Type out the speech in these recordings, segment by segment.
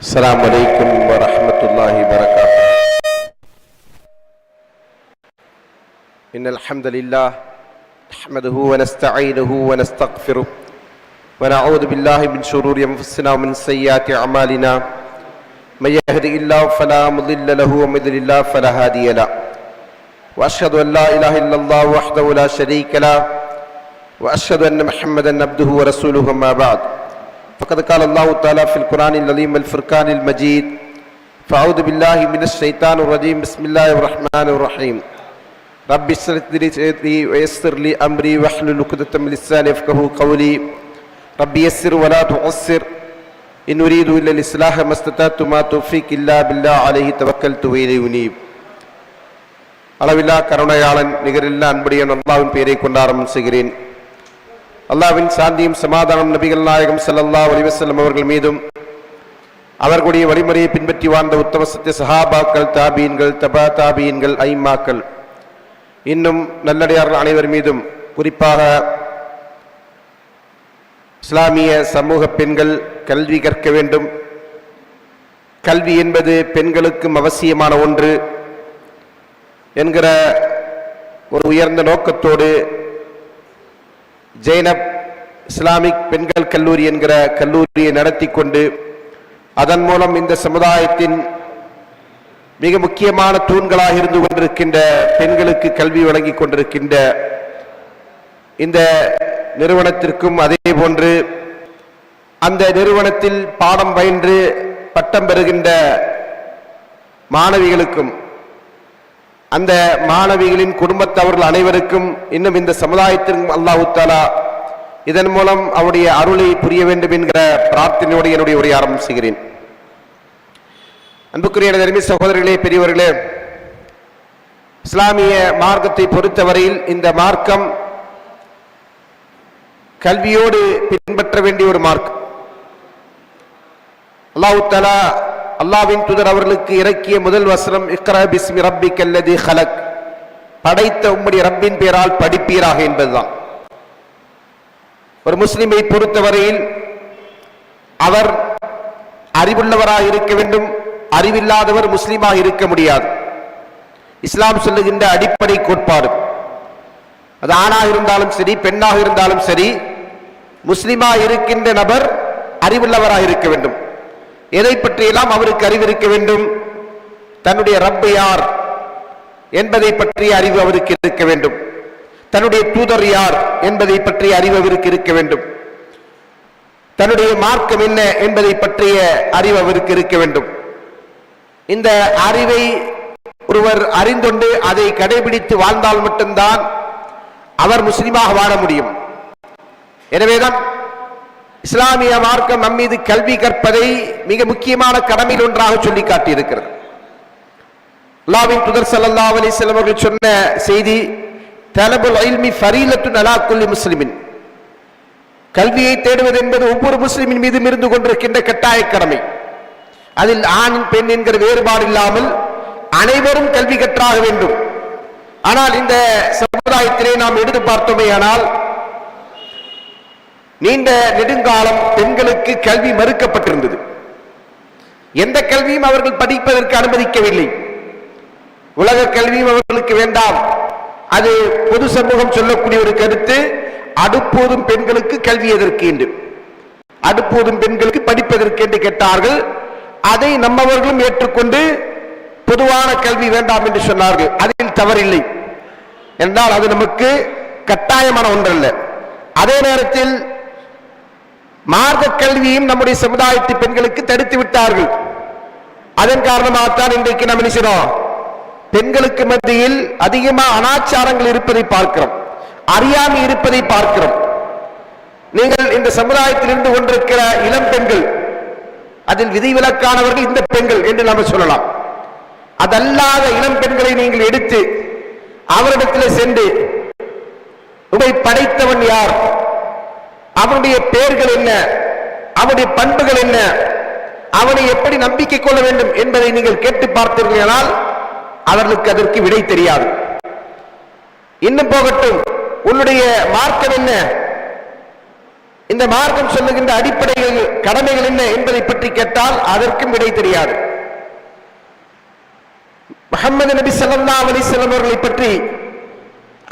السلام عليكم ورحمة الله وبركاته. إن الحمد لله نحمده ونستعينه ونستغفره ونعوذ بالله من شرور أنفسنا ومن سيئات أعمالنا. من يهدي الله فلا مضل له ومن يضلل الله فلا هادي له. وأشهد أن لا إله إلا الله وحده لا شريك له. وأشهد أن محمدا عبده ورسوله أما بعد. فقد قال الله تعالى في القرآن العظيم الفرقان المجيد فأعوذ بالله من الشيطان الرجيم بسم الله الرحمن الرحيم رب اشرح لي صدري ويسر لي أمري واحلل عقدة من لساني يفقهوا قولي رب يسر ولا تعسر إن أريد إلا الإصلاح ما استطعت ما توفيق إلا بالله عليه توكلت وإليه أنيب அளவில்லா கருணையாளன் நிகரில்லா அன்புடையன் அல்லாவின் பெயரை கொண்டு ஆரம்பம் செய்கிறேன் அல்லாவின் சாந்தியும் சமாதானம் நபிகள் நாயகம் செல்லல்லா அலைஹி அவர்கள் மீதும் அவர்களுடைய வழிமுறையை பின்பற்றி வாழ்ந்த உத்தம சத்திய சஹாபாக்கள் தாபீன்கள் தபா தாபீன்கள் ஐமாக்கள் இன்னும் நல்லடியார்கள் அனைவர் மீதும் குறிப்பாக இஸ்லாமிய சமூக பெண்கள் கல்வி கற்க வேண்டும். கல்வி என்பது பெண்களுக்கும் அவசியமான ஒன்று என்கிற ஒரு உயர்ந்த நோக்கத்தோடு ஜெய்னப் இஸ்லாமிக் பெண்கள் கல்லூரி என்கிற கல்லூரியை நடத்தி கொண்டு அதன் மூலம் இந்த சமுதாயத்தின் மிக முக்கியமான தூண்களாக இருந்து கொண்டிருக்கின்ற பெண்களுக்கு கல்வி வழங்கிக் கொண்டிருக்கின்ற இந்த நிறுவனத்திற்கும் அதே போன்று அந்த நிறுவனத்தில் பாடம் பயின்று பட்டம் பெறுகின்ற மாணவிகளுக்கும் அந்த மாணவிகளின் குடும்பத்தவர்கள் அனைவருக்கும் இன்னும் இந்த சமுதாயத்திற்கும் அல்லாஹு தாலா இதன் மூலம் அவருடைய அருளை புரிய வேண்டும் என்கிற பிரார்த்தனையோடு என்னுடைய உரையை ஆரம்பம் செய்கிறேன். அன்புக்குரிய நெருமி சகோதரர்களே பெரியவர்களே இஸ்லாமிய மார்க்கத்தை பொறுத்தவரையில் இந்த மார்க்கம் கல்வியோடு பின்பற்ற வேண்டிய ஒரு மார்க்கம். அல்லாஹு அல்லாவின் துதர் அவர்களுக்கு இறக்கிய முதல் வசனம் இக்ரா பிஸ்மி ரப்பி கல்லதி ஹலக் படைத்த உம்முடைய ரப்பின் பெயரால் படிப்பீராக என்பதுதான். ஒரு முஸ்லிமை பொறுத்தவரையில் அவர் அறிவுள்ளவராக இருக்க வேண்டும் அறிவில்லாதவர் முஸ்லீமாக இருக்க முடியாது. இஸ்லாம் சொல்லுகின்ற அடிப்படை கோட்பாடு. அது ஆணாக இருந்தாலும் சரி பெண்ணாக இருந்தாலும் சரி முஸ்லிமா இருக்கின்ற நபர் அறிவுள்ளவராக இருக்க வேண்டும். எதை பற்றியெல்லாம் அவருக்கு அறிவிருக்க வேண்டும்? தன்னுடைய ரப்பு யார்? என்பதை பற்றிய அறிவு அவருக்கு இருக்க வேண்டும். தன்னுடைய தூதர் யார்? என்பதை பற்றிய அறிவு அவருக்கு இருக்க வேண்டும். தன்னுடைய மார்க்கம் என்ன? என்பதை பற்றிய அறிவு அவருக்கு இருக்க வேண்டும். இந்த அறிவை ஒருவர் அறிந்துண்டு அதை கடைபிடித்து வாழ்ந்தால் மட்டும்தான் அவர் முஸ்லிமாக வாழ முடியும். எனவேதான் இஸ்லாமிய மார்க்கம் நம் மீது கல்வி கற்பதை மிக முக்கியமான கடமையில் ஒன்றாக சொல்லி காட்டியிருக்கிறது அல்லாவின் துதர் சல்லா அலி செல்வர்கள் சொன்ன செய்தி தலபுல் இல்மி ஃபரீலத்து நலா குல்லி முஸ்லிமின். கல்வியை தேடுவது என்பது ஒவ்வொரு முஸ்லிமின் மீதும் இருந்து கொண்டிருக்கின்ற கட்டாய கடமை. அதில் ஆண் பெண் என்கிற வேறுபாடு இல்லாமல் அனைவரும் கல்வி கற்றாக வேண்டும். ஆனால் இந்த சமுதாயத்திலே நாம் எடுத்து பார்த்தோமே ஆனால் நீண்ட நெடுங்காலம் பெண்களுக்கு கல்வி மறுக்கப்பட்டிருந்தது. எந்த கல்வியும் அவர்கள் படிப்பதற்கு அனுமதிக்கவில்லை. உலக கல்வியும் அவர்களுக்கு வேண்டாம். அது பொது சமூகம் சொல்லக்கூடிய ஒரு கருத்து. அடுப்போதும் பெண்களுக்கு கல்வி எதற்கு என்று. அடுப்போதும் பெண்களுக்கு படிப்பதற்கு என்று கேட்டார்கள். அதை நம்மவர்களும் ஏற்றுக்கொண்டு பொதுவான கல்வி வேண்டாம் என்று சொன்னார்கள். அதில் தவறில்லை. என்றால் அது நமக்கு கட்டாயமான ஒன்றல்ல. அதே நேரத்தில் மார்க்க கல்வியும் நம்முடைய சமுதாயத்து பெண்களுக்கு தடுத்து விட்டார்கள். அதன் காரணமாகத்தான் இன்றைக்கு நாம் நினைச்சிடும் பெண்களுக்கு மத்தியில் அதிகமா அனாச்சாரங்கள் இருப்பதை பார்க்கிறோம். அறியாமை இருப்பதை பார்க்கிறோம். நீங்கள் இந்த சமுதாயத்தில் இருந்து கொண்டிருக்கிற இளம் பெண்கள் அதில் விதிவிலக்கானவர்கள் இந்த பெண்கள் என்று நாம சொல்லலாம். அதல்லாத இளம் பெண்களை நீங்கள் எடுத்து அவரிடத்தில் சென்று உங்களை படைத்தவன் யார்? அவனுடைய பெயர்கள் என்ன? அவனுடைய பண்புகள் என்ன? அவனை எப்படி நம்பிக்கை கொள்ள வேண்டும் என்பதை நீங்கள் கேட்டு பார்த்தீர்களால் அவர்களுக்கு அதற்கு விடை தெரியாது. இன்னும் போகட்டும். உன்னுடைய மார்க்கம் என்ன? இந்த மார்க்கம் சொல்லுகின்ற அடிப்படைகள் கடமைகள் என்ன என்பதை பற்றி கேட்டால் அதற்கும் விடை தெரியாது. முகமது நபி ஸல்லல்லாஹு அலைஹி அவர்களை பற்றி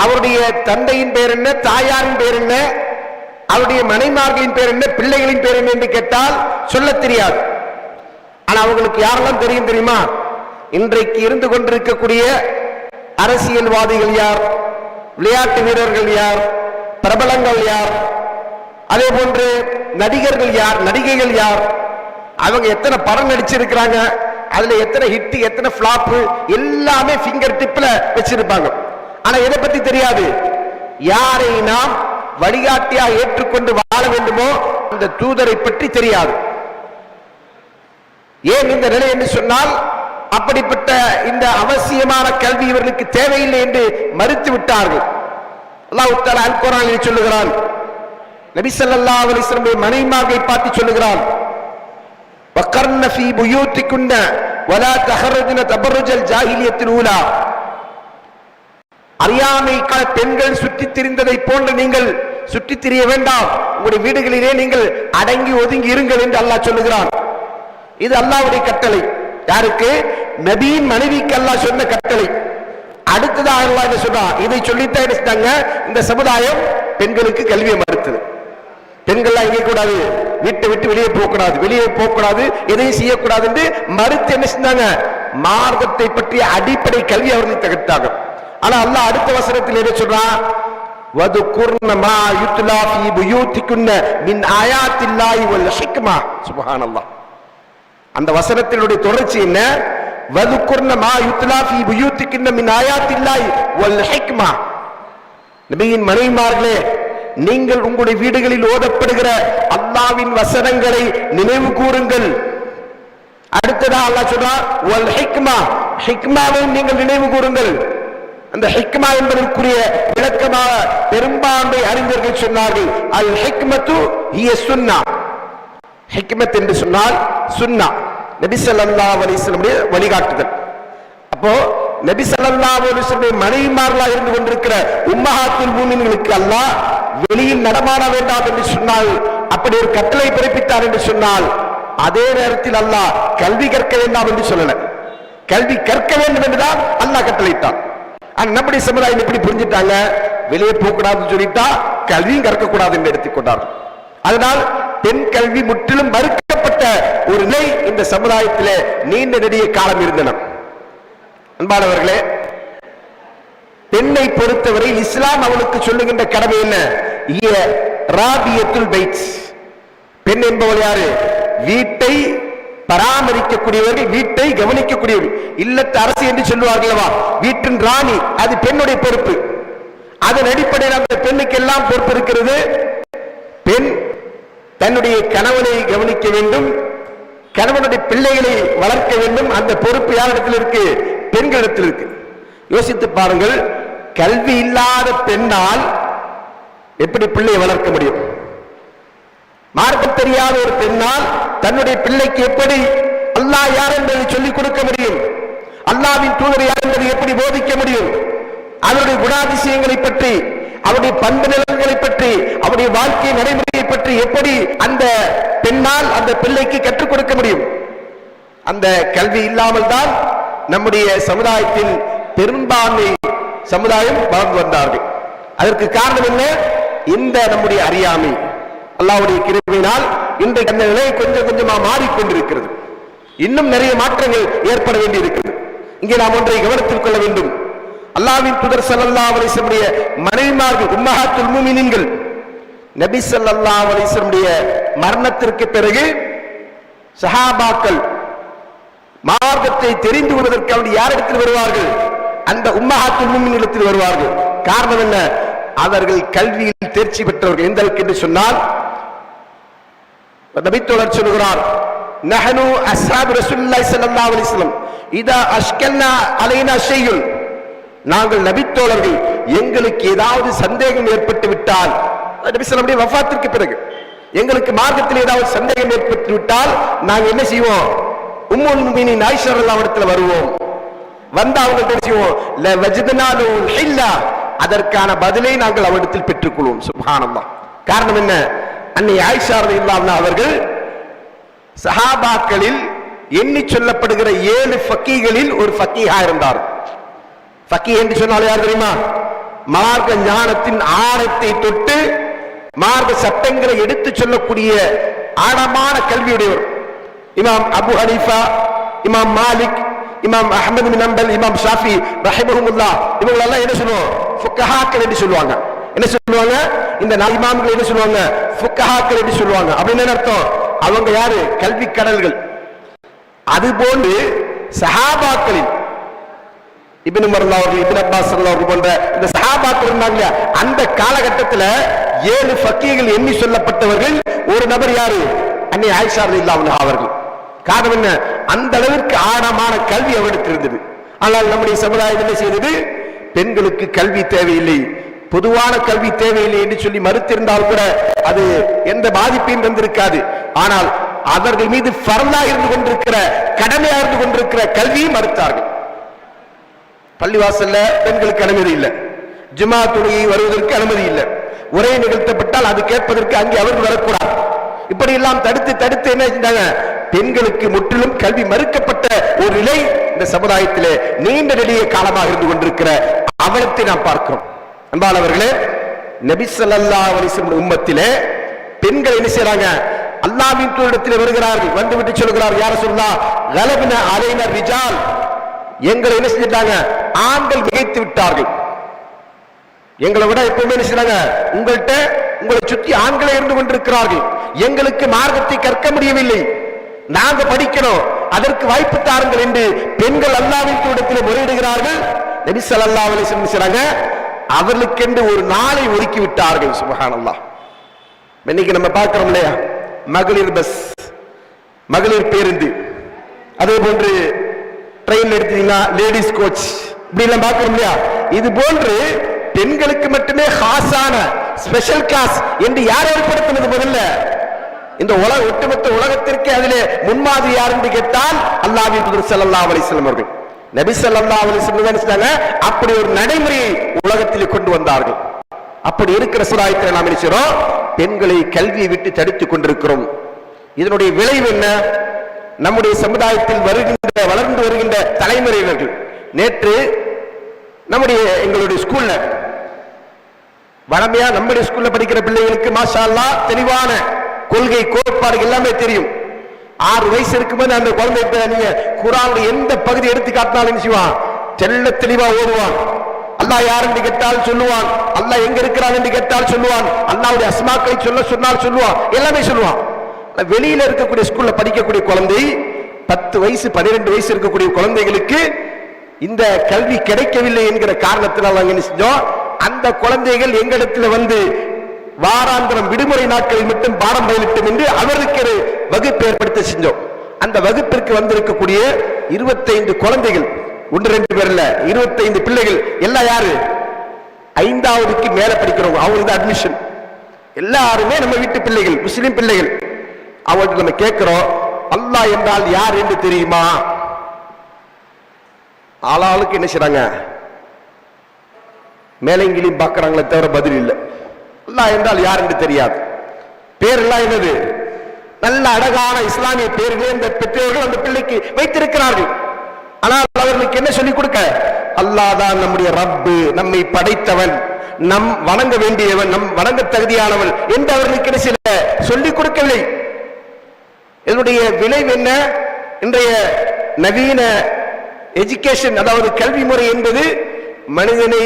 அவருடைய தந்தையின் பேர் என்ன தாயாரின் பேர் என்ன அவருடைய மனைமார்களின் பேர் என்ன பிள்ளைகளின் பேர் என்ன என்று கேட்டால் சொல்லத் தெரியாது. ஆனா அவங்களுக்கு யாரெல்லாம் தெரியும் தெரியுமா? இன்றைக்கு இருந்து கொண்டிருக்கக்கூடிய அரசியல்வாதிகள் யார்? விளையாட்டு வீரர்கள் யார்? பிரபலங்கள் யார்? அதே போன்று நடிகர்கள் யார்? நடிகைகள் யார்? அவங்க எத்தனை படம் நடிச்சிருக்கிறாங்க? அதுல எத்தனை ஹிட் எத்தனை ஃபிளாப் எல்லாமே ஃபிங்கர் டிப்ல வச்சிருப்பாங்க. ஆனா எதை பத்தி தெரியாது? யாரை நாம் வழிகாட்டியா ஏற்றுக்கொண்டு வாழ வேண்டுமோ அந்த தூதரை பற்றி தெரியாது ஏன் இந்த நிலை என்று சொன்னால் அப்படிப்பட்ட இந்த அவசியமான கல்வி இவர்களுக்கு தேவையில்லை என்று மறுத்து விட்டார்கள் அல்லாஹ் தஆலா அல் குர்ஆனில் சொல்லுகிறான் நபி ஸல்லல்லாஹு அலைஹி வஸல்லம் மனைவிமார்களை பார்த்து சொல்லுகிறான் وقرن في بيوتكن ولا تخرجن تبرج الجاهليه الاولى அறியாமைக்கான பெண்கள் சுற்றித் திரிந்ததை போன்று நீங்கள் சுற்றி திரிய வேண்டாம். உங்களுடைய வீடுகளிலே நீங்கள் அடங்கி ஒதுங்கி இருங்கள் என்று அல்லாஹ் சொல்லுகிறான். இது அல்லாவுடைய கட்டளை. யாருக்கு? நபியின் மனைவிக்கு அல்லாஹ் சொன்ன கட்டளை. அடுத்ததாக அல்லாஹ் என்ன சொல்றான்? இதை சொல்லித்தான் என்ன செஞ்சாங்க இந்த சமுதாயம் பெண்களுக்கு கல்வியை மறுத்தது. பெண்கள்லாம் எங்கே கூடாது. வீட்டை விட்டு வெளியே போகக்கூடாது. வெளியே போகக்கூடாது. எதையும் செய்யக்கூடாது என்று மறுத்து என்ன செஞ்சாங்க மார்க்கத்தை பற்றிய அடிப்படை கல்வி அவர்கள் தகர்த்தாங்க ஆனா அல்லாஹ் அடுத்த வசனத்தில் என்ன சொல்றான்? வதுகுர்ன மா யுத்லா ஃபீ புயூத்திகுன்ன மின் ஆயாத்தில்லாஹி வல் ஹிக்மா சுப்ஹானல்லாஹ் அந்த வசனத்தினுடைய தொடர்ச்சி என்ன? வதுகுர்ன மா யுத்லா ஃபீ புயூத்திகுன்ன மின் ஆயாத்தில்லாய் வல் ஹிக்மா நபியின் மனைவிமார்களே நீங்கள் உங்களுடைய வீடுகளில் ஓதப்படுகிற அல்லாவின் வசனங்களை நினைவு கூறுங்கள். அடுத்ததா அல்லாஹ் சொல்றார் வல் ஹிக்மா. ஹிக்மாவை நீங்கள் நினைவு கூறுங்கள். அந்த ஹிக்மா என்பதற்குரிய விளக்கமாக பெரும்பான்மை அறிஞர்கள் சொன்னார்கள். அல் ஹிக்மத்து ஹிய சுன்னா. ஹிக்மத் என்று சொன்னால் சுன்னா. நபி ஸல்லல்லாஹு வழிகாட்டுதல். அப்போ நபி ஸல்லல்லாஹு மனைவிமார்களாக இருந்து கொண்டிருக்கிற உம்மஹாத்துல் பூமின்களுக்கு அல்லாஹ் வெளியில் நடமாட வேண்டாம் என்று சொன்னால் அப்படி ஒரு கட்டளை பிறப்பித்தார் என்று சொன்னால் அதே நேரத்தில் அல்லாஹ் கல்வி கற்க வேண்டாம் என்று சொல்லல. கல்வி கற்க வேண்டும் என்றுதான் அல்லாஹ் கட்டளையிட்டான். ஆனா நம்முடைய சமுதாயம் எப்படி புரிஞ்சுட்டாங்க? வெளியே போகக்கூடாதுன்னு சொல்லிட்டா கல்வியும் கற்கக்கூடாது என்று எடுத்துக்கொண்டார். அதனால் பெண் கல்வி முற்றிலும் மறுக்கப்பட்ட ஒரு நிலை இந்த சமுதாயத்திலே நீண்ட நெடிய காலம் இருந்தன. அன்பானவர்களே பெண்ணை பொறுத்தவரை இஸ்லாம் அவளுக்கு சொல்லுகின்ற கடமை என்ன? இய ராபியத்துல் பைட்ஸ் பெண் என்பவள் யாரு? வீட்டை பராமரிக்கக்கூடியவர்கள் வீட்டை கவனிக்கக்கூடியவர்கள். இல்லத்து அரசு என்று சொல்லுவார்களவா வீட்டின் ராணி அது பெண்ணுடைய பொறுப்பு. அதன் அடிப்படையில் அந்த பெண்ணுக்கு எல்லாம் பொறுப்பு இருக்கிறது. பெண் தன்னுடைய கணவனை கவனிக்க வேண்டும் கணவனுடைய பிள்ளைகளை வளர்க்க வேண்டும். அந்த பொறுப்பு யாரிடத்தில் இருக்கு? பெண்களிடத்தில் இருக்கு. யோசித்து பாருங்கள் கல்வி இல்லாத பெண்ணால் எப்படி பிள்ளையை வளர்க்க முடியும்? மார்க்கம் தெரியாத ஒரு பெண்ணால் தன்னுடைய பிள்ளைக்கு எப்படி அல்லாஹ் யார் என்பதை சொல்லிக் கொடுக்க முடியும்? அல்லாவின் தூதர் யார் என்பதை எப்படி போதிக்க முடியும்? அவருடைய குணாதிசயங்களை பற்றி அவருடைய பண்பு நிலங்களை பற்றி அவருடைய வாழ்க்கை நடைமுறையை பற்றி எப்படி அந்த பெண்ணால் அந்த பிள்ளைக்கு கற்றுக் கொடுக்க முடியும்? அந்த கல்வி இல்லாமல் தான் நம்முடைய சமுதாயத்தில் பெரும்பான்மை சமுதாயம் வளர்ந்து வந்தார்கள். அதற்கு காரணம் என்ன? இந்த நம்முடைய அறியாமை. அல்லாவுடைய கிருபினால் இன்றைக்கு அந்த நிலை கொஞ்சம் கொஞ்சமா மாறிக்கொண்டிருக்கிறது. இன்னும் நிறைய மாற்றங்கள் ஏற்பட வேண்டி இருக்கிறது இங்கே நாம் ஒன்றை கவனத்தில் கொள்ள வேண்டும். அல்லாவின் துதர் சல்லா அலைஹி மனைவிமார்கள் உம்மஹாத்துல் முமினின்கள் நபி சல்லா அலைஹி மரணத்திற்கு பிறகு சஹாபாக்கள் மார்க்கத்தை தெரிந்து கொள்வதற்கு அவர்கள் யாரிடத்தில் வருவார்கள்? அந்த உம்மஹாத்துல் இடத்தில் வருவார்கள். காரணம் என்ன? அவர்கள் கல்வியில் தேர்ச்சி பெற்றவர்கள் எந்த அளவுக்கு என்று சொன்னால் நபித்தோழர் சொல்கிறார் நஹனு அஸ்ஹாப் ரசூலுல்லாஹி ஸல்லல்லாஹு அலைஹி வஸல்லம் இதா அஷ்கல்னா அலைனா ஷையுன் நாங்கள் நபித்தோழர்கள் எங்களுக்கு ஏதாவது சந்தேகம் ஏற்பட்டு விட்டால் நபி ஸல்லல்லாஹு வஃபாத்திற்கு பிறகு எங்களுக்கு மார்க்கத்தில் ஏதாவது சந்தேகம் ஏற்பட்டு விட்டால் நாங்கள் என்ன செய்வோம் உம்முல் முஃமினீன் ஆயிஷா இடத்துல வருவோம் வந்து அவங்கள்ட்ட என்ன செய்வோம் ல வஜிதனாலும் ஹில்லா அதற்கான பதிலை நாங்கள் அவரிடத்தில் பெற்றுக்கொள்வோம் சுப்ஹானல்லாஹ் காரணம் என்ன அன்னை ஆயிஷா இல்லாம அவர்கள் சஹாபாக்களில் எண்ணி சொல்லப்படுகிற ஏழு ஃபக்கீகளில் ஒரு ஃபக்கீஹா இருந்தார். ஃபக்கீ என்று சொன்னால் யார் தெரியுமா? மார்க்க ஞானத்தின் ஆழத்தை தொட்டு மார்க்க சட்டங்களை எடுத்துச் சொல்லக்கூடிய ஆழமான கல்வியுடையவர். இமாம் அபு ஹனீஃபா இமாம் மாலிக் இமாம் அஹமது மின் அம்பல் இமாம் ஷாஃபி ரஹிமஹமுல்லா இவங்களெல்லாம் என்ன சொல்லுவோம்? ஃபுக்கஹாக்கள் என்று சொல்லுவாங்க. என்ன சொல்லுவாங்க? இந்த நாலு இமாம்கள் என்ன சொல்லுவாங்க? ஃபுக்கஹாக்கள் என்று சொல்லுவாங்க. அப்படின்னு என்ன அர்த்தம்? அவங்க யாரு? கல்வி கடல்கள் அது போன்று சஹாபாக்களின் இபின் உமர் அவர்கள் இபின் அப்பாஸ் அவர்கள் போன்ற இந்த சஹாபாக்கள் இருந்தாங்க அந்த காலகட்டத்தில் ஏழு ஃபக்கீகள் எண்ணி சொல்லப்பட்டவர்கள் ஒரு நபர் யாரு? அன்னை ஆயிஷா இல்லாமல் அவர்கள். காரணம் என்ன? அந்த அளவிற்கு ஆழமான கல்வி அவர்களுக்கு இருந்தது ஆனால் நம்முடைய சமுதாயம் என்ன செய்தது? பெண்களுக்கு கல்வி தேவையில்லை. பொதுவான கல்வி தேவையில்லை என்று சொல்லி மறுத்திருந்தால் கூட அது எந்த பாதிப்பையும் தந்திருக்காது. ஆனால் அவர்கள் மீது பரந்தா இருந்து கொண்டிருக்கிற கடமையா இருந்து கொண்டிருக்கிற கல்வியும் மறுத்தார்கள். பள்ளிவாசல்ல பெண்களுக்கு அனுமதி இல்லை. ஜிமா தொழுகை வருவதற்கு அனுமதி இல்லை. உரை நிகழ்த்தப்பட்டால் அது கேட்பதற்கு அங்கே அவர்கள் வரக்கூடாது. இப்படி எல்லாம் தடுத்து தடுத்து என்ன செஞ்சாங்க? பெண்களுக்கு முற்றிலும் கல்வி மறுக்கப்பட்ட ஒரு நிலை இந்த சமுதாயத்திலே நீண்ட நெடிய காலமாக இருந்து கொண்டிருக்கிற அவலத்தை நாம் பார்க்கிறோம். அன்பானவர்களே நபிசல்லா ஸல்லல்லாஹு அலைஹி உம்மத்திலே பெண்கள் என்ன செய்யறாங்க அல்லாவின் தூரிடத்தில் வருகிறார்கள் வந்து விட்டு சொல்கிறார் யார சொல்லா கலபின அலைன ரிஜால். எங்களை என்ன செஞ்சிட்டாங்க? ஆண்கள் மிகைத்து விட்டார்கள். எங்களை விட எப்பவுமே என்ன செய்யறாங்க உங்கள்கிட்ட உங்களை சுற்றி ஆண்களை இருந்து கொண்டிருக்கிறார்கள். எங்களுக்கு மார்க்கத்தை கற்க முடியவில்லை. நாங்க படிக்கணும். அதற்கு வாய்ப்பு தாருங்கள் என்று பெண்கள் அல்லாவின் இடத்தில் முறையிடுகிறார்கள். நபி ஸல்லல்லாஹு அலைஹி செய்யறாங்க அவர்களுக்கென்று ஒரு நாளை ஒதுக்கி விட்டார்கள் சுபஹானல்லாஹ். இன்னைக்கு நம்ம பார்க்கிறோம் இல்லையா? மகளிர் பஸ் மகளிர் பேருந்து. அதே போன்று ட்ரெயின் எடுத்தீங்கன்னா லேடிஸ் கோச் இப்படி எல்லாம் பார்க்கிறோம் இல்லையா? இது போன்று பெண்களுக்கு மட்டுமே ஹாஸான ஸ்பெஷல் கிளாஸ் என்று யார் ஏற்படுத்தினது முதல்ல? இந்த உலக ஒட்டுமொத்த உலகத்திற்கு அதிலே முன்மாதிரி யார் என்று கேட்டால் அல்லாஹ் செல்லல்லா அலிஸ்லம் அவர்கள். நபி ஸல்லல்லாஹு அப்படி ஒரு நடைமுறையை உலகத்தில் கொண்டு வந்தார்கள். அப்படி இருக்கிற சமுதாயத்தில் நாம் நினைக்கிறோம் பெண்களை கல்வியை விட்டு தடுத்துக் கொண்டிருக்கிறோம். இதனுடைய விளைவு என்ன? நம்முடைய சமுதாயத்தில் வருகின்ற வளர்ந்து வருகின்ற தலைமுறையினர்கள் நேற்று நம்முடைய எங்களுடைய ஸ்கூல்ல வளமையா நம்முடைய ஸ்கூல்ல படிக்கிற பிள்ளைகளுக்கு மாஷா தெளிவான கொள்கை கோட்பாடு எல்லாமே தெரியும். ஆறு வயசு இருக்கும்போது அந்த குழந்தை நீங்க குரானுடைய எந்த பகுதி எடுத்து காட்டினாலும் என்ன செய்வான் தெளிவா ஓடுவான். அல்லாஹ் யார் என்று கேட்டால் சொல்லுவான். அல்லாஹ் எங்க இருக்கிறான் என்று கேட்டால் சொல்லுவான். அல்லாவுடைய அஸ்மாக்களை சொல்ல சொன்னால் சொல்லுவான். எல்லாமே சொல்லுவான். வெளியில இருக்கக்கூடிய ஸ்கூல்ல படிக்கக்கூடிய குழந்தை பத்து வயசு பன்னிரெண்டு வயசு இருக்கக்கூடிய குழந்தைகளுக்கு இந்த கல்வி கிடைக்கவில்லை என்கிற காரணத்தினால் நாங்கள் நினைச்சோம் செஞ்சோம்? அந்த குழந்தைகள் எங்களிடத்துல வந்து வாராந்திரம் விடுமுறை நாட்களில் மட்டும் பாடம் பயிலிட்டும் என்று அவருக்கு ஒரு வகுப்பு ஏற்படுத்த செஞ்சோம். அந்த வகுப்பிற்கு வந்திருக்கக்கூடிய இருபத்தைந்து குழந்தைகள் ஒன்று ரெண்டு பேர் இல்ல இருபத்தைந்து பிள்ளைகள் எல்லாம் யாரு? ஐந்தாவதுக்கு மேல படிக்கிறவங்க அவங்களுக்கு அட்மிஷன் எல்லாருமே நம்ம வீட்டு பிள்ளைகள் முஸ்லிம் பிள்ளைகள். அவங்கள்ட்ட நம்ம கேட்கிறோம் அல்லா என்றால் யார் என்று தெரியுமா? ஆளாளுக்கு என்ன செய்றாங்க? மேலங்கிலையும் பார்க்கறாங்களே தவிர பதில் இல்லை. அல்லாஹ் என்றால் யார் என்று தெரியாது. பேர் எல்லாம் என்னது? நல்ல அழகான இஸ்லாமிய பேர்களே இந்த பெற்றோர்கள் அந்த பிள்ளைக்கு வைத்திருக்கிறார்கள். ஆனால் அவர்களுக்கு என்ன சொல்லிக் கொடுக்க? அல்லாஹ் தான் நம்முடைய ரப்பு நம்மை படைத்தவன் நம் வணங்க வேண்டியவன் நம் வணங்க தகுதியானவன் என்று அவர்களுக்கு என்ன சில சொல்லிக் கொடுக்கவில்லை. இதனுடைய விளைவு என்ன? இன்றைய நவீன எஜுகேஷன் அதாவது கல்வி முறை என்பது மனிதனை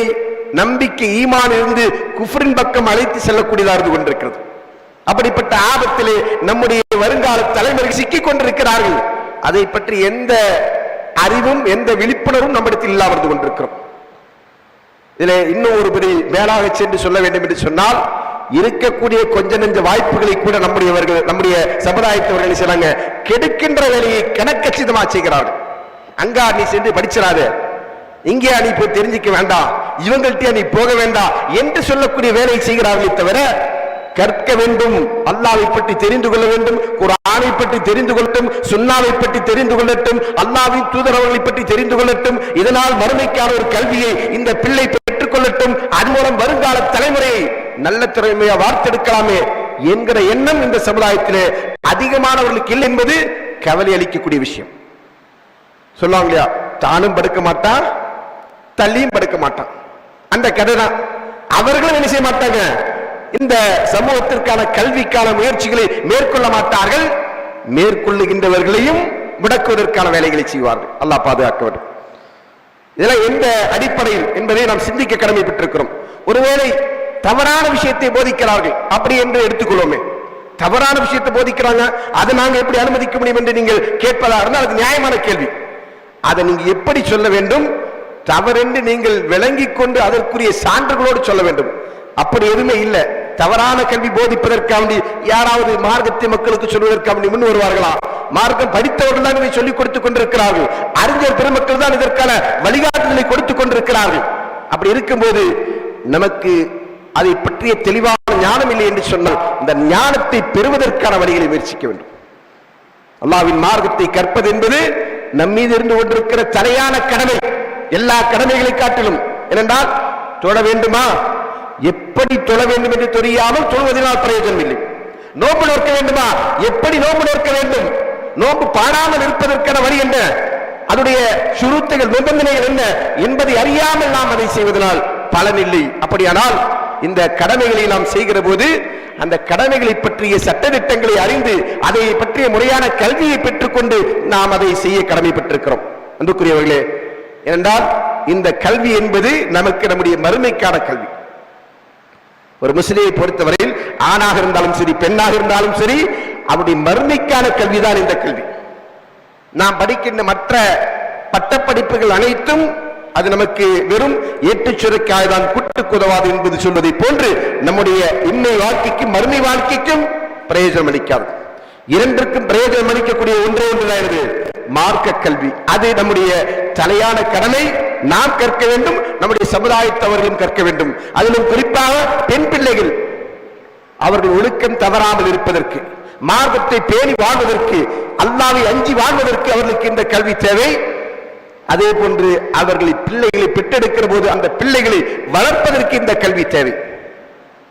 நம்பிக்கை ஈமான் இருந்து குஃப்ரின் பக்கம் அழைத்து செல்லக்கூடியதாக இருந்து கொண்டிருக்கிறது. அப்படிப்பட்ட ஆபத்திலே நம்முடைய வருங்கால தலைமுறை சிக்கிக் கொண்டிருக்கிறார்கள். அதை பற்றி எந்த அறிவும் எந்த விழிப்புணர்வும் நம்மிடத்தில் இல்லாமல் கொண்டிருக்கிறோம். இதிலே இன்னும் ஒரு படி மேலாக சென்று சொல்ல வேண்டும் என்று சொன்னால் இருக்கக்கூடிய கொஞ்ச நெஞ்ச வாய்ப்புகளை கூட நம்முடையவர்கள் நம்முடைய சமுதாயத்தவர்கள் என்ன கெடுக்கின்ற வேலையை கணக்கச்சிதமா செய்கிறார்கள். அங்கா நீ சென்று படிச்சிடாதே. இங்கே நீ போய் தெரிஞ்சுக்க வேண்டாம் இவங்கள்ட்ட நீ போக வேண்டாம் என்று சொல்லக்கூடிய வேலையை செய்கிறார்களே தவிர கற்க வேண்டும் அல்லாவை பற்றி தெரிந்து கொள்ள வேண்டும் குரானை பற்றி தெரிந்து கொள்ளட்டும் சுன்னாவை பற்றி தெரிந்து கொள்ளட்டும் அல்லாவின் தூதர் அவர்களை பற்றி தெரிந்து கொள்ளட்டும் இதனால் வறுமைக்கான ஒரு கல்வியை இந்த பிள்ளை பெற்றுக் கொள்ளட்டும். அது மூலம் வருங்கால தலைமுறையை நல்ல திறமையா வார்த்தெடுக்கலாமே என்கிற எண்ணம் இந்த சமுதாயத்திலே அதிகமானவர்களுக்கு இல்லை என்பது கவலை அளிக்கக்கூடிய விஷயம். சொல்லுவாங்க இல்லையா? தானும் படுக்க மாட்டான் தள்ளியும் படுக்க மாட்டான். அந்த கதை தான் அவர்களும் என்ன செய்ய மாட்டாங்க? இந்த சமூகத்திற்கான கல்விக்கான முயற்சிகளை மேற்கொள்ள மாட்டார்கள். மேற்கொள்ளுகின்றவர்களையும் முடக்குவதற்கான வேலைகளை செய்வார்கள். அல்லாஹ் பாதுகாக்க இதெல்லாம் எந்த அடிப்படையில் என்பதை நாம் சிந்திக்க கடமைப்பட்டிருக்கிறோம். ஒருவேளை தவறான விஷயத்தை போதிக்கிறார்கள். அப்படி என்று எடுத்துக்கொள்வோமே. தவறான விஷயத்தை போதிக்கிறாங்க. அதை நாங்க எப்படி அனுமதிக்க முடியும் என்று நீங்கள் கேட்பதா இருந்தால் அது நியாயமான கேள்வி. அதை நீங்க எப்படி சொல்ல வேண்டும்? தவறென்று நீங்கள் விளங்கிக் கொண்டு அதற்குரிய சான்றுகளோடு சொல்ல வேண்டும். அப்படி எதுவுமே இல்லை. தவறான கல்வி போதிப்பதற்காண்டி யாராவது மார்க்கத்தை மக்களுக்கு சொல்வதற்காண்டி முன் வருவார்களா? மார்க்கம் படித்தவர்கள் தான் இதை சொல்லிக் கொடுத்துக் கொண்டிருக்கிறார்கள். அறிஞர் பெருமக்கள் தான் இதற்கான வழிகாட்டுதலை கொடுத்துக் கொண்டிருக்கிறார்கள். அப்படி இருக்கும்போது நமக்கு அதை பற்றிய தெளிவான ஞானம் இல்லை என்று சொன்னால் இந்த ஞானத்தை பெறுவதற்கான வழிகளை முயற்சிக்க வேண்டும். அல்லாவின் மார்க்கத்தை கற்பது என்பது நம்மீது இருந்து கொண்டிருக்கிற தலையான கடமை எல்லா கடமைகளை காட்டிலும். ஏனென்றால் தொழ வேண்டுமா? எப்படி தொழ வேண்டும் என்று தெரியாமல் தொழுவதனால் பிரயோஜனம் இல்லை நோம்பு நோக்க வேண்டுமா? எப்படி நோம்பு நோக்க வேண்டும்? நோம்பு பாடாமல் இருப்பதற்கான வழி என்ன? அதனுடைய சுருத்துகள் நிபந்தனைகள் என்ன? என்பதை அறியாமல் நாம் அதை செய்வதனால் பலனில்லை அப்படியானால் இந்த கடமைகளை நாம் செய்கிற போது அந்த கடமைகளை பற்றிய சட்டத்திட்டங்களை அறிந்து அதை பற்றிய முறையான கல்வியை பெற்றுக்கொண்டு நாம் அதை செய்ய கடமைப்பட்டிருக்கிறோம். அன்புக்குரியவர்களே ஏனென்றால் இந்த கல்வி என்பது நமக்கு நம்முடைய மறுமைக்கான கல்வி. ஒரு முஸ்லிமை பொறுத்தவரையில் ஆணாக இருந்தாலும் சரி பெண்ணாக இருந்தாலும் சரி அவருடைய மறுமைக்கான கல்விதான் இந்த கல்வி. நாம் படிக்கின்ற மற்ற பட்டப்படிப்புகள் அனைத்தும் அது நமக்கு வெறும் எட்டு சுரைக்காய் தான் குட்டுக்கு உதவாது என்பது சொல்வதை போன்று நம்முடைய இன்னை வாழ்க்கைக்கும் மறுமை வாழ்க்கைக்கும் பிரயோஜனம் அளிக்காது. இரண்டிற்கும் பிரயோஜனம் அளிக்கக்கூடிய ஒன்றே ஒன்றுதான் மார்க்க கல்வி. அது நம்முடைய தலையான கடமை. நாம் கற்க வேண்டும். நம்முடைய சமுதாயத்தவர்களும் கற்க வேண்டும். அதிலும் குறிப்பாக பெண் பிள்ளைகள் அவர்கள் ஒழுக்கம் தவறாமல் இருப்பதற்கு மார்க்கத்தை பேணி வாழ்வதற்கு அல்லாவை அஞ்சி வாழ்வதற்கு அவர்களுக்கு இந்த கல்வி தேவை. அதே போன்று அவர்களை பிள்ளைகளை பெற்றெடுக்கிற போது அந்த பிள்ளைகளை வளர்ப்பதற்கு இந்த கல்வி தேவை.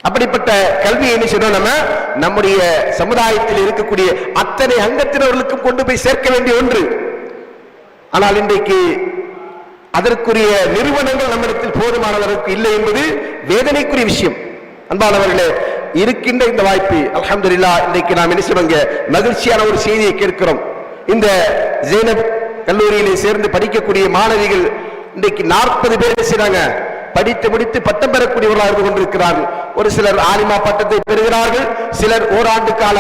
அப்படிப்பட்ட கல்வி என்ன செய்யணும் நம்ம? நம்முடைய சமுதாயத்தில் இருக்கக்கூடிய அத்தனை அங்கத்தினர்களுக்கும் கொண்டு போய் சேர்க்க வேண்டிய ஒன்று. ஆனால் இன்றைக்கு அதற்குரிய நிறுவனங்கள் நம்மிடத்தில் போதுமான அளவுக்கு இல்லை என்பது வேதனைக்குரிய விஷயம். அன்பானவர்களே இருக்கின்ற இந்த வாய்ப்பு அலமதுல்லா இன்றைக்கு நாம் என்ன செய்வாங்க மகிழ்ச்சியான ஒரு செய்தியை கேட்கிறோம். இந்த ஜெயனப் கல்லூரியிலே சேர்ந்து படிக்கக்கூடிய மாணவிகள் இன்றைக்கு நாற்பது பேர் என்ன செய்றாங்க? படித்து முடித்து பட்டம் பெறக்கூடியவர்களாக இருந்து கொண்டிருக்கிறார்கள். ஒரு சிலர் ஆலிமா பட்டத்தை பெறுகிறார்கள் சிலர் ஓராண்டு கால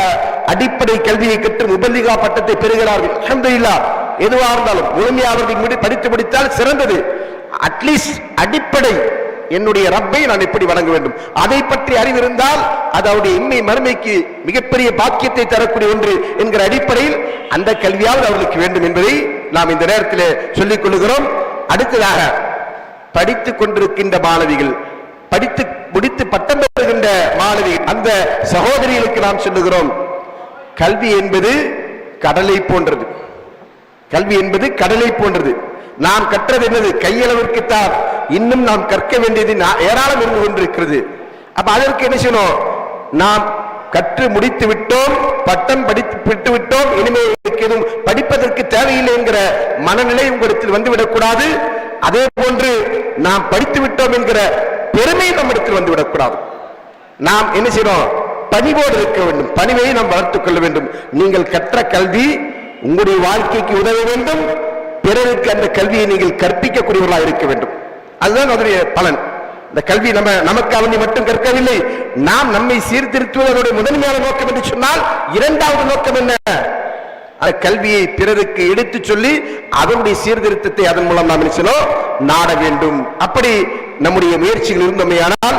அடிப்படை கல்வியை கற்று முபல்லிகா பட்டத்தை பெறுகிறார்கள். அல்ஹம்துலில்லாஹ் எதுவாக இருந்தாலும் முழுமையாக அவர்கள் படித்து முடித்தால் சிறந்தது. அட்லீஸ்ட் அடிப்படை என்னுடைய ரப்பை நான் எப்படி வணங்க வேண்டும்? அதை பற்றி அறிவிருந்தால் அது அவருடைய இன்மை மறுமைக்கு மிகப்பெரிய பாக்கியத்தை தரக்கூடிய ஒன்று என்கிற அடிப்படையில் அந்த கல்வியாவது அவர்களுக்கு வேண்டும் என்பதை நாம் இந்த நேரத்தில் சொல்லிக் கொள்ளுகிறோம். அடுத்ததாக படித்துக் கொண்டிருக்கின்ற மாணவிகள் படித்து முடித்து பட்டம் பெறுகின்ற மாணவி அந்த சகோதரிகளுக்கு நாம் சொல்லுகிறோம் கல்வி என்பது கடலை போன்றது. கல்வி என்பது கடலை போன்றது. நாம் கற்றது என்னது? கையளவிற்குத்தான். இன்னும் நாம் கற்க வேண்டியது ஏராளம் இருந்து கொண்டிருக்கிறது. அப்ப அதற்கு என்ன செய்யணும்? நாம் கற்று முடித்து விட்டோம் பட்டம் படித்து விட்டு விட்டோம் இனிமேல் எதுவும் படிப்பதற்கு தேவையில்லை என்கிற மனநிலை உங்களிடத்தில் வந்துவிடக்கூடாது. அதே போன்று நாம் படித்து விட்டோம் என்கிற பெருமை நம்மிடத்தில் வந்துவிடக்கூடாது. நாம் என்ன செய்யறோம் பணிவோடு இருக்க வேண்டும். பணிவையை நாம் வளர்த்துக் கொள்ள வேண்டும். நீங்கள் கற்ற கல்வி உங்களுடைய வாழ்க்கைக்கு உதவ வேண்டும். பிறருக்கு அந்த கல்வியை நீங்கள் கற்பிக்கக்கூடியவர்களாக இருக்க வேண்டும். அதுதான் அதனுடைய பலன். இந்த கல்வி நம்ம நமக்கு அவனை மட்டும் கற்கவில்லை. நாம் நம்மை சீர்திருத்துவதனுடைய முதன்மையான நோக்கம் என்று சொன்னால் இரண்டாவது நோக்கம் என்ன? அந்த கல்வியை பிறருக்கு எடுத்துச் சொல்லி அதனுடைய சீர்திருத்தத்தை அதன் மூலம் நாம் நினைச்சலோ நாட வேண்டும். அப்படி நம்முடைய முயற்சிகள் இருந்தமையானால்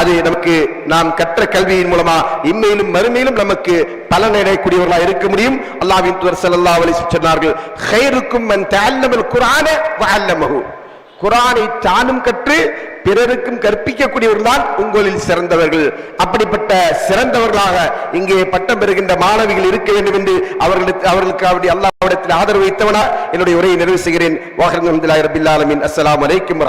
அது நமக்கு நாம் கற்ற கல்வியின் மூலமா இம்மையிலும் மறுமையிலும் நமக்கு பலன் அடையக்கூடியவர்களாக இருக்க முடியும். அல்லாவின் துவர் ஸல்லல்லாஹு வலி சொன்னார்கள் "ஹைருக்கும் மன் தஅல்லமல் குர்ஆன வஅல்லமஹு." குரானை தானும் கற்று பிறருக்கும் கற்பிக்கக்கூடியவர்கள் தான் உங்களில் சிறந்தவர்கள். அப்படிப்பட்ட சிறந்தவர்களாக இங்கே பட்டம் பெறுகின்ற மாணவிகள் இருக்க வேண்டும் என்று அவர்களுக்கு அவர்களுக்கு அவருடைய அல்லாவிடத்தில் ஆதரவு வைத்தவனா என்னுடைய உரையை நிறைவு செய்கிறேன். வாகனம் ரபில் ஆலமின். அஸ்ஸலாமு அலைக்கும்